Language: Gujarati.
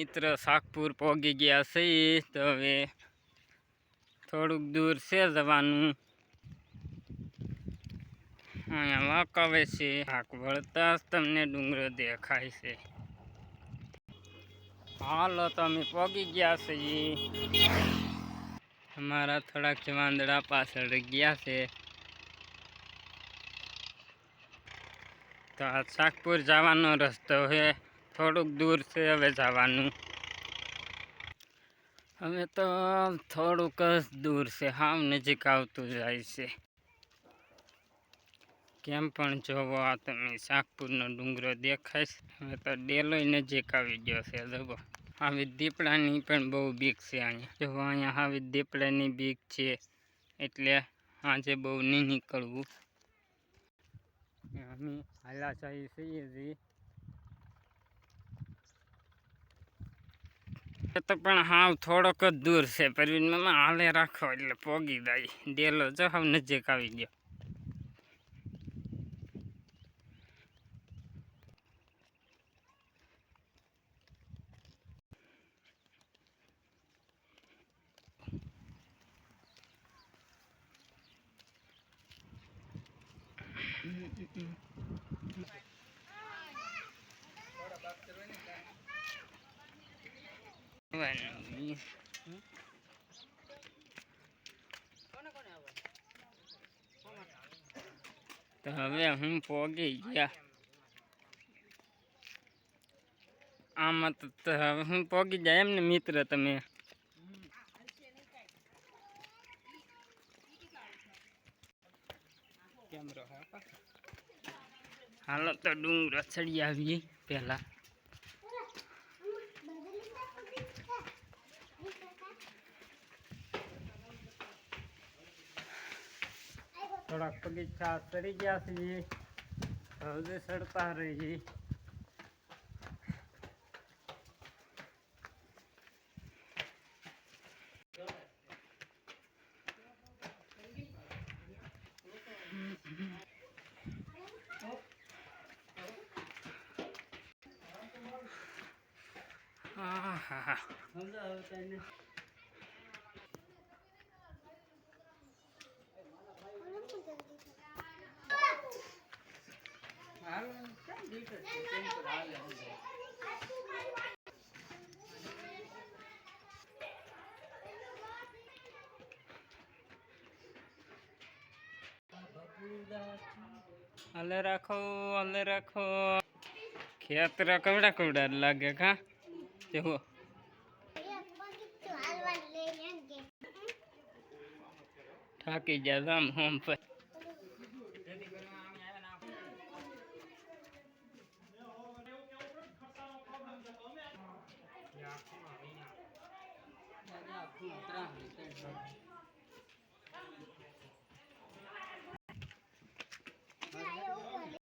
મિત્ર શાકપુર પહોંચી ગયા છે, તો હવે થોડુંક દૂર છે જવાનું. અહીંયા વાંકાવે છે, હાક વળતા તમને ડુંગરો દેખાય છે. હાલો, તો અમે પહોંચી ગયા છીએ. અમારા થોડાક વાંદડા પાછળ ગયા છે. તો આ શાકપુર જવાનો રસ્તો છે. થોડુંક દૂર છે હવે જવાનું. હવે તો થોડુંક જ દૂર છે, હાવ નજીક આવતું જાય છે. કેમ પણ જોવો આ તમે શાકપુરનો ડુંગરો દેખાય હવે તો ડેલોય નજીક આવી ગયો છે, જુઓ. આવી દીપડાની પણ બહુ બીક છે અહીંયા. જો અહીંયા આવી દીપડાની બીક છે, એટલે આજે બહુ નહીં નીકળવું. અમે હાલા જઈએ છીએ જી એ તો પણ હાવ થોડોક જ દૂર છે. પરવીન મામા, હાલે રાખો એટલે પોગી જાય. ડેલો જો હાવ નજીક આવી ગયો. Bueno, તો હવે હું પોગી ગયા આમાં તો હવે હું પોગી જાય એમ ને મિત્ર તમે હાલો તો ડુંગર ચડી આવીએ પહેલા થોડાક બગીચા ચડી ગયા છીએ. હવે ચડતા રહીએ. આહાહા. હાલે રાખો, અલે રાખો. ખેતર કવડા કવડા લાગે કા? જેવો થાકી જાય આમ હોમ પર. ત્રણ ત્રણ